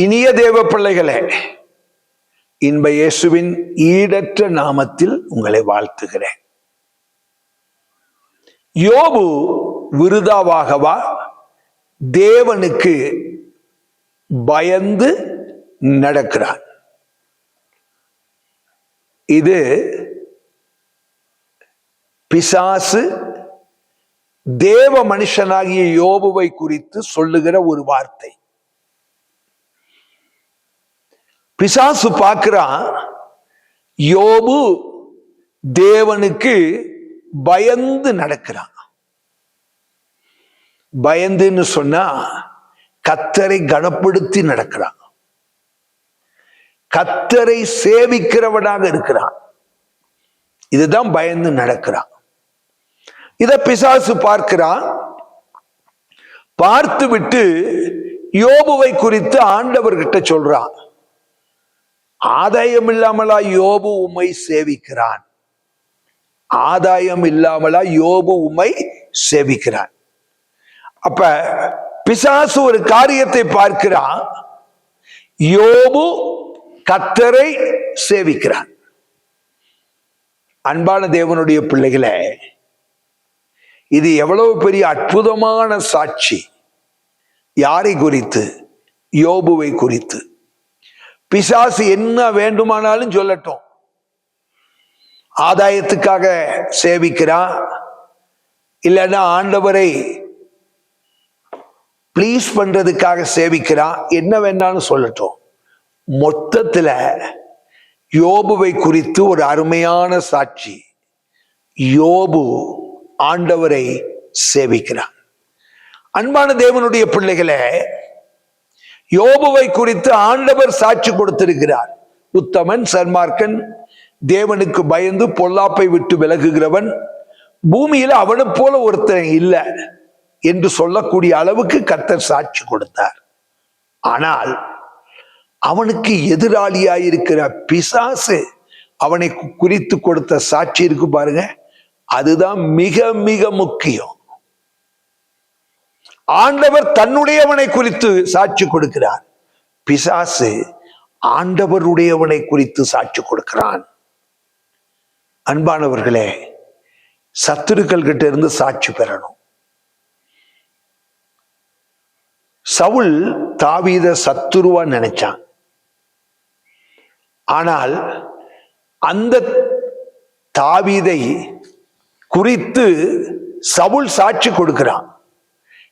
இனிய தேவ பிள்ளைகளே இன்ப இயேசுவின் ஈடற்ற நாமத்தில் உங்களை வாழ்த்துகிறேன். யோபு விருதாவாகவா தேவனுக்கு பயந்து நடக்கிறான். இது பிசாசு தேவ மனுஷனாகிய யோபுவை குறித்து சொல்லுகிற ஒரு வார்த்தை. பிசாசு பார்க்கிறான் யோபு தேவனுக்கு பயந்து நடக்கிறான் பயந்துன்னு சொன்னா கத்தரை கனப்படுத்தி நடக்கிறான் கத்தரை சேவிக்கிறவனாக இருக்கிறான் இதுதான் பயந்து நடக்கிறான் இத பிசாசு பார்க்கிறான் பார்த்து விட்டு யோபுவை குறித்து ஆண்டவர்கிட்ட சொல்றான் ஆதாயம் இல்லாமலா யோபு உம்மை சேவிக்கிறான். ஆதாயம் இல்லாமலா யோபு உம்மை சேவிக்கிறான். அப்ப பிசாசு ஒரு காரியத்தை பார்க்கிறான். யோபு கத்தரை சேவிக்கிறான். அன்பான தேவனுடைய பிள்ளைகளே இது எவ்வளவு பெரிய அற்புதமான சாட்சி. யாரை குறித்து? யோபுவை குறித்து. பிசாசு என்ன வேண்டுமானாலும் சொல்லட்டும். ஆதாயத்துக்காக சேவிக்கிறான். இல்லைன்னா ஆண்டவரை ப்ளீஸ் பண்றதுக்காக சேவிக்கிறான். என்ன வேணாலும் சொல்லட்டும். மொத்தத்துல யோபுவை குறித்து ஒரு அருமையான சாட்சி. யோபு ஆண்டவரை சேவிக்கிறான். அன்பான தேவனுடைய பிள்ளைகளை யோபுவை குறித்து ஆண்டவர் சாட்சி கொடுத்திருக்கிறார். உத்தமன் சன்மார்க்கன் தேவனுக்கு பயந்து பொல்லாப்பை விட்டு விலகுகிறவன் பூமியில அவனை போல ஒருத்தன் இல்லை என்று சொல்லக்கூடிய அளவுக்கு கர்த்தர் சாட்சி கொடுத்தார். ஆனால் அவனுக்கு எதிராளியாயிருக்கிற பிசாசு அவனை குறித்து கொடுத்த சாட்சி இருக்கு பாருங்க. அதுதான் மிக மிக முக்கியம். ஆண்டவர் தன்னுடையவனை குறித்து சாட்சி கொடுக்கிறார். பிசாசு ஆண்டவருடையவனை குறித்து சாட்சி கொடுக்கிறான். அன்பானவர்களே சத்துருக்கள் கிட்ட இருந்து சாட்சி பெறணும். சவுல் தாவீத சத்துருவா நினைச்சான். ஆனால் அந்த தாவீதை குறித்து சவுல் சாட்சி கொடுக்கிறான்.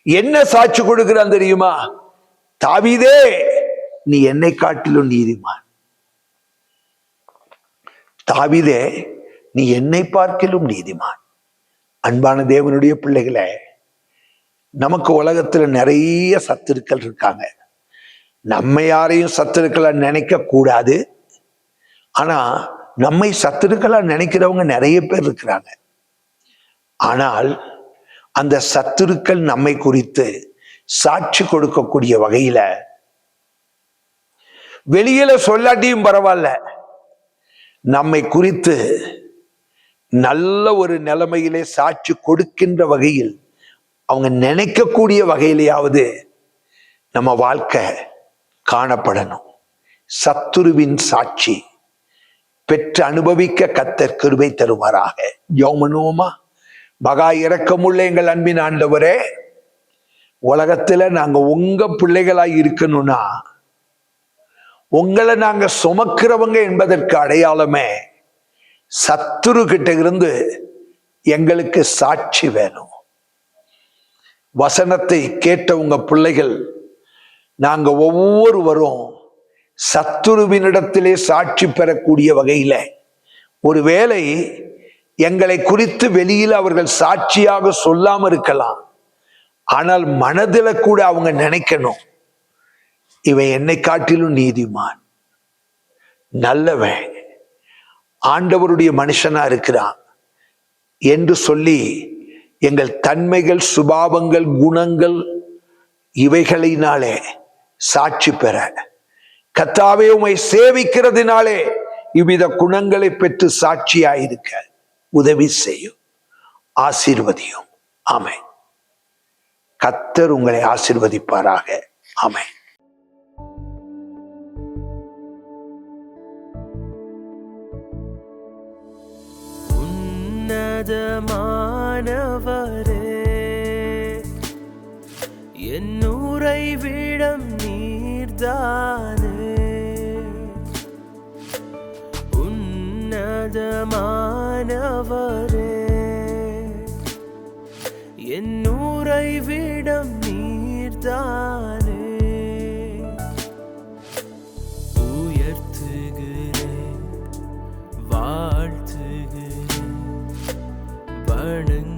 என்ன சாட்சி கொடுக்கிறான் தெரியுமா? தாவீதே நீ என்னை காட்டிலும் நீதிமான். தாவீதே நீ என்னை பார்க்கிலும் நீதிமான். அன்பான தேவனுடைய பிள்ளைகளை நமக்கு உலகத்துல நிறைய சத்துருக்கள் இருக்காங்க. நம்ம யாரையும் சத்துருக்களை நினைக்க கூடாது. ஆனா நம்மை சத்துருக்களா நினைக்கிறவங்க நிறைய பேர் இருக்கிறாங்க. ஆனால் அந்த சத்துருக்கள் நம்மை குறித்து சாட்சி கொடுக்கக்கூடிய வகையில வெளியில சொல்லாட்டியும் பரவாயில்ல. நம்மை குறித்து நல்ல ஒரு நிலைமையிலே சாட்சி கொடுக்கின்ற வகையில் அவங்க நினைக்கக்கூடிய வகையிலேயாவது நம்ம வாழ்க்கை காணப்படணும். சத்துருவின் சாட்சி பெற்று அனுபவிக்க கத்தர் கிருபை தருவாராக. யோமனோமா? மகா இறக்கமுள்ள எங்கள் அன்பின் ஆண்டவரே உலகத்துல நாங்க உங்க பிள்ளைகளாய் இருக்கணும்னா உங்களை நாங்க சுமக்கிறவங்க என்பதற்கு அடையாளமே சத்துரு கிட்ட இருந்து எங்களுக்கு சாட்சி வேணும். வசனத்தை கேட்ட உங்க பிள்ளைகள் நாங்க ஒவ்வொருவரும் சத்துருவினிடத்திலே சாட்சி பெறக்கூடிய வகையில ஒருவேளை எங்களை குறித்து வெளியில் அவர்கள் சாட்சியாக சொல்லாம இருக்கலாம். ஆனால் மனதில கூட அவங்க நினைக்கணும். இவன் என்னை காட்டிலும் நீதிமான். நல்லவன். ஆண்டவருடைய மனுஷனா இருக்கிறான். என்று சொல்லி எங்கள் தன்மைகள் சுபாவங்கள் குணங்கள் இவைகளினாலே சாட்சி பெற. கத்தாவே உமை சேவிக்கிறதுனாலே இவ்வித குணங்களை பெற்று சாட்சியாயிருக்க. உதவி செய்யும். ஆசீர்வதியும். ஆமை கத்தர் உங்களை ஆசிர்வதிப்பாராக. ஆமை உன்னதமானவரே என்னுரை விடம் நீர்தானே உன்னதமான அவரே என் நூரை விடம் நீர்தானே உயர்த்துகிறேன் வாழ்த்துகிறேன் வணங்க